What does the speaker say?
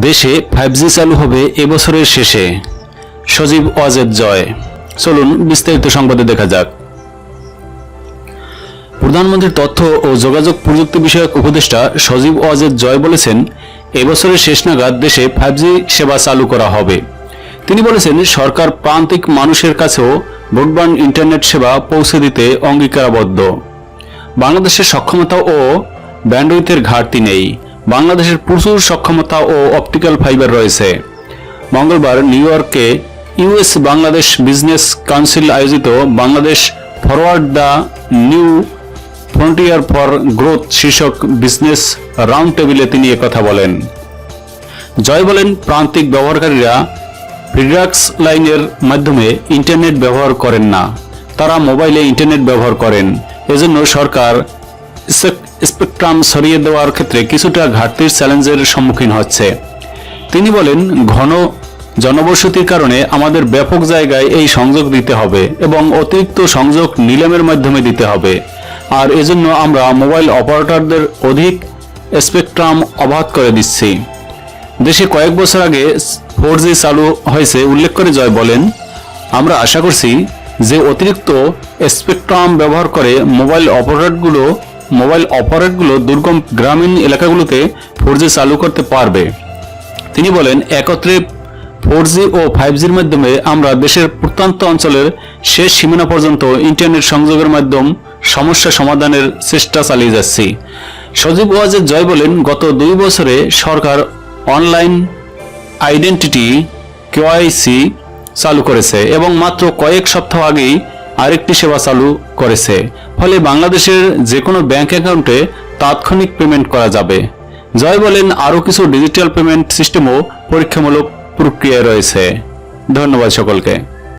দেশে five G চালু হবে এবছরের শেষে। সজীব ওয়াজেদ জয়। চলুন বিস্তারিত সংবাদে দেখা যাক। প্রধানমন্ত্রীর তথ্য ও যোগাযোগ প্রযুক্তি বিষয়ক উপদেষ্টা সজীব ওয়াজেদ জয় বলেছেন, এবছরের শেষ নাগাদ দেশে ফাইভ জি সেবা চালু করা হবে। তিনি বলেছেন, সরকার প্রান্তিক মানুষের কাছেও ব্রডব্যান্ড ইন্টারনেট সেবা পৌঁছে দিতে অঙ্গীকারাবদ্ধ। বাংলাদেশের সক্ষমতা ও ব্যান্ডউইথের ঘাটতি নেই। বাংলাদেশের প্রচুর সক্ষমতা ও অপটিক্যাল ফাইবার রয়েছে। মঙ্গলবার নিউ ইয়র্কে ইউএস বাংলাদেশ বিজনেস কাউন্সিল আয়োজিত Bangladesh forward the new frontier for growth শীর্ষক বিজনেস রাউন্ড টেবিলে তিনি একথা বলেন। জয় বলেন প্রান্তিক ব্যবহারকারীরা ফিডরাক্স লাইনের মাধ্যমে ইন্টারনেট ব্যবহার করেন না। তারা মোবাইলে ইন্টারনেট ব্যবহার করেন। এজন্য সরকার স্পেকট্রাম সরিয়ে দেওয়ার ক্ষেত্রে কিছুটা ঘাটতির চ্যালেঞ্জের সম্মুখীন হচ্ছে। তিনি বলেন, ঘন জনবসতির কারণে আমাদের ব্যাপক জায়গায় এই সংযোগ দিতে হবে এবং অতিরিক্ত সংযোগ নিলামের মাধ্যমে দিতে হবে। আর এজন্য আমরা মোবাইল অপারেটরদের অধিক স্পেকট্রাম অবাধ করে দিচ্ছি। দেশে কয়েক বছর আগে ফোর চালু হয়েছে উল্লেখ করে জয় বলেন, আমরা আশা করছি যে অতিরিক্ত স্পেকট্রাম ব্যবহার করে মোবাইল অপারেটরগুলো মোবাইল অপারেটগুলো দুর্গম গ্রামীণ এলাকাগুলোতে ফোর চালু করতে পারবে। তিনি বলেন, একত্রে ফোর ও ফাইভ জির মাধ্যমে আমরা দেশের প্রত্যন্ত অঞ্চলের শেষ সীমানা পর্যন্ত ইন্টারনেট সংযোগের মাধ্যম সমস্যা সমাধানের চেষ্টা চালিয়ে যাচ্ছি। সজীব ওয়াজেদ জয় বলেন, গত দুই বছরে সরকার অনলাইন আইডেন্টিটি কেওয়াইসি চালু করেছে এবং মাত্র কয়েক সপ্তাহ আগেই আরেকটি সেবা চালু করেছে। ফলে বাংলাদেশের যে কোনো ব্যাংক অ্যাকাউন্টে তাৎক্ষণিক পেমেন্ট করা যাবে। জয় বলেন, আরও কিছু ডিজিটাল পেমেন্ট সিস্টেমও পরীক্ষামূলক প্রক্রিয়ায় রয়েছে। ধন্যবাদ সকলকে।